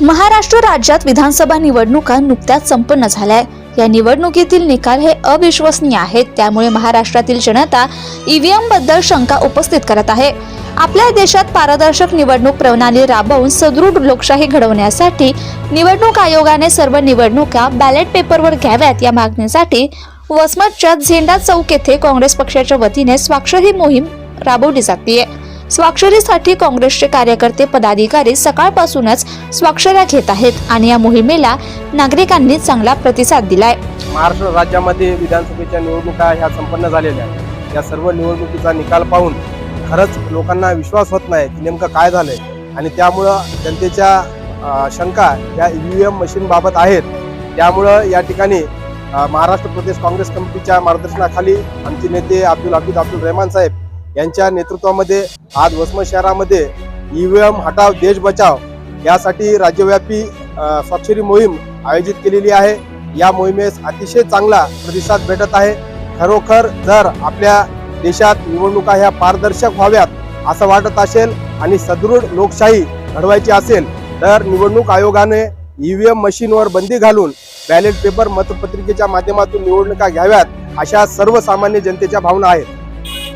महाराष्ट्र राज्यात विधानसभा निवडणुका नुकत्याच संपन्न झाल्या या निवडणुकीतील निकाल हे अविश्वसनीय आहेत त्यामुळे महाराष्ट्रातील जनता ईव्हीएमबद्दल शंका उपस्थित करत आहे. आपल्या देशात पारदर्शक निवडणूक प्रणाली राबवून सदृढ लोकशाही घडवण्यासाठी निवडणूक आयोगाने सर्व निवडणुका बॅलेट पेपरवर घ्याव्यात या मागणीसाठी वसमतच्या झेंडा चौक येथे काँग्रेस पक्षाच्या वतीने स्वाक्षरी मोहीम राबवली जाते स्वाक्षरीसाठी काँग्रेसचे कार्यकर्ते पदाधिकारी सकाळपासूनच स्वाक्षऱ्या घेत आहेत आणि या मोहिमेला नागरिकांनी चांगला प्रतिसाद दिलाय. महाराष्ट्र राज्यामध्ये विधानसभेच्या निवडणुका ह्या संपन्न झालेल्या आहेत. या सर्व निवडणुकीचा निकाल पाहून खरंच लोकांना विश्वास होत नाही की नेमकं काय झालंय. आणि त्यामुळं जनतेच्या शंका या ई ईव्हीएम मशीनबाबत आहेत. त्यामुळं या ठिकाणी महाराष्ट्र प्रदेश काँग्रेस कमिटीच्या मार्गदर्शनाखाली आमचे नेते अब्दुल हफीद अब्दुल रहमान साहेब यांच्या नेतृत्वामध्ये आज वसमत शहरामध्ये ईव्हीएम हटाव देश बचाव यासाठी राज्यव्यापी स्वाक्षरी मोहीम आयोजित केलेली आहे. या मोहिमेस अतिशय चांगला प्रतिसाद भेटत आहे. खरोखर जर आपल्या देशात निवडणुका ह्या पारदर्शक व्हाव्यात असं वाटत असेल आणि सदृढ लोकशाही घडवायची असेल तर निवडणूक आयोगाने ईव्हीएम मशीनवर बंदी घालून बॅलेट पेपर मतपत्रिकेच्या माध्यमातून निवडणुका घ्याव्यात अशा सर्वसामान्य जनतेच्या भावना आहेत.